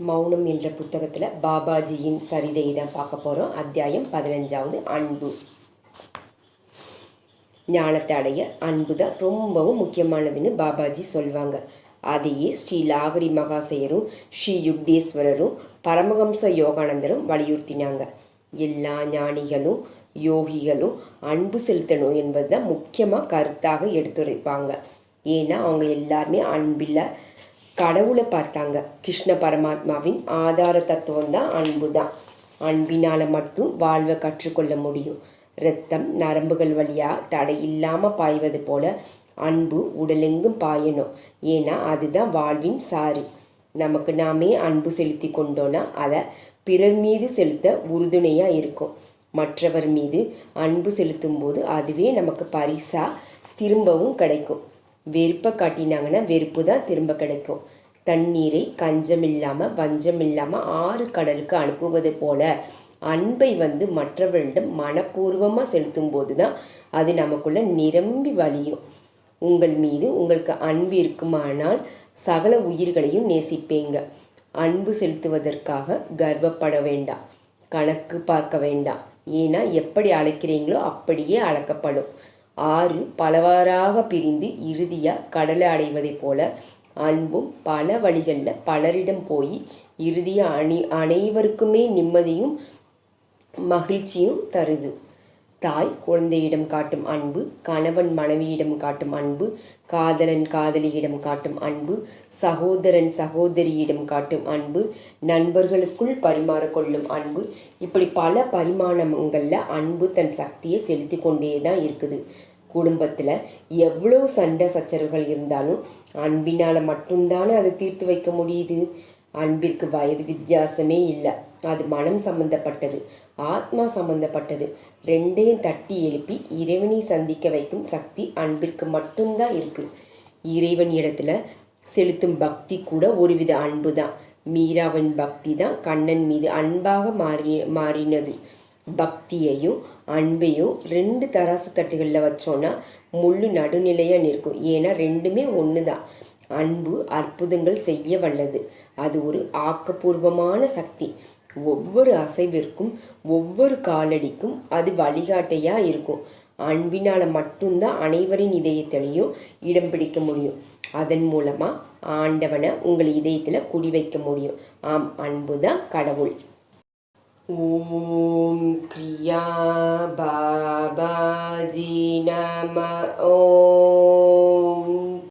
மௌனம் என்ற புத்தகத்தில் பாபாஜியின் சரிதையை தான் பார்க்க போகிறோம் அத்தியாயம் பதினஞ்சாவது அன்பு. ஞானத்தை அடைய அன்பு தான் ரொம்பவும் முக்கியமானதுன்னு பாபாஜி சொல்லுவாங்க அதையே ஸ்ரீ லாகரி மகாசயரும் ஸ்ரீ யுக்தேஸ்வரரும் பரமஹம்ச யோகானந்தரும் வலியுறுத்தினாங்க. எல்லா ஞானிகளும் யோகிகளும் அன்பு செலுத்தணும் என்பது தான் முக்கியமாக கருத்தாக எடுத்துரைப்பாங்க. ஏன்னா அவங்க எல்லாருமே அன்பில் கடவுளை பார்த்தாங்க. கிருஷ்ண பரமாத்மாவின் ஆதார தத்துவம் தான் அன்பு தான். அன்பினால் மட்டும் வாழ்வை கற்றுக்கொள்ள முடியும். இரத்தம் நரம்புகள் வழியாக தடை இல்லாமல் பாய்வது போல அன்பு உடலெங்கும் பாயணும். ஏன்னா அதுதான் வாழ்வின் சாரி நமக்கு நாமே அன்பு செலுத்தி கொண்டோன்னா அதை பிறர் மீது செலுத்த உறுதுணையாக இருக்கும். மற்றவர் மீது அன்பு செலுத்தும் போது அதுவே நமக்கு பரிசாக திரும்பவும் கிடைக்கும். வெறுப்பை காட்டினாங்கன்னா வெறுப்பு தான் திரும்ப கிடைக்கும். தண்ணீரை கஞ்சம் இல்லாமல் வஞ்சம் இல்லாமல் ஆறு கடலுக்கு அனுப்புவது போல அன்பை வந்து மற்றவர்களிடம் மனப்பூர்வமாக செலுத்தும் போது தான் அது நமக்குள்ள நிரம்பி வழியும். உங்கள் மீது உங்களுக்கு அன்பு இருக்குமானால் சகல உயிர்களையும் நேசிப்பேங்க. அன்பு செலுத்துவதற்காக கர்வப்பட வேண்டாம். கணக்கு பார்க்க வேண்டாம். ஏன்னா எப்படி அழைக்கிறீங்களோ அப்படியே அழைக்கப்படும். ஆறு பலவாறாக பிரிந்து இறுதியாக கடலை அடைவதைப் போல அன்பும் பல வழிகளில் பலரிடம் போய் இறுதியாக அணி அனைவருக்குமே நிம்மதியும் மகிழ்ச்சியும் தருது. தாய் குழந்தையிடம் காட்டும் அன்பு கணவன் மனைவியிடம் காட்டும் அன்பு காதலன் காதலியிடம் காட்டும் அன்பு சகோதரன் சகோதரியிடம் காட்டும் அன்பு நண்பர்களுக்குள் பரிமாறிக்கொள்ளும் அன்பு. இப்படி பல பரிமாணங்களில் அன்பு தன் சக்தியை செலுத்தி கொண்டே தான் இருக்குது. குடும்பத்தில் எவ்வளோ சண்டை சச்சரவுகள் இருந்தாலும் அன்பினால் மட்டும்தானே அதை தீர்த்து வைக்க முடியுது? அன்பிற்கு வயது வித்தியாசமே இல்லை. அது மனம் சம்பந்தப்பட்டது ஆத்மா சம்பந்தப்பட்டது. ரெண்டையும் தட்டி எழுப்பி இறைவனை சந்திக்க வைக்கும் சக்தி அன்பிற்கு மட்டும்தான் இருக்குது இறைவன் இடத்துல செலுத்தும் பக்தி கூட ஒருவித அன்பு தான் மீராவின் பக்தி தான் கண்ணன் மீது அன்பாக மாறி மாறினது. பக்தியையும் அன்பையும் ரெண்டு தராசு தட்டுகளில் வச்சோன்னா முள்ளு நடுநிலையாக நிற்கும். ஏன்னா ரெண்டுமே ஒன்று தான் அன்பு அற்புதங்கள் செய்ய வல்லது. அது ஒரு ஆக்கப்பூர்வமான சக்தி. ஒவ்வொரு அசைவிற்கும் ஒவ்வொரு காலடிக்கும் அது வழிகாட்டையாக இருக்கும். அன்பினால் மட்டும்தான் அனைவரின் இதயத்திலையும் இடம் பிடிக்க முடியும். அதன் மூலமாக ஆண்டவனை உங்கள் இதயத்தில் குடி வைக்க முடியும். ஆம் அன்பு தான் கடவுள். ஓம் கிரியா பாபாஜி நம ஓ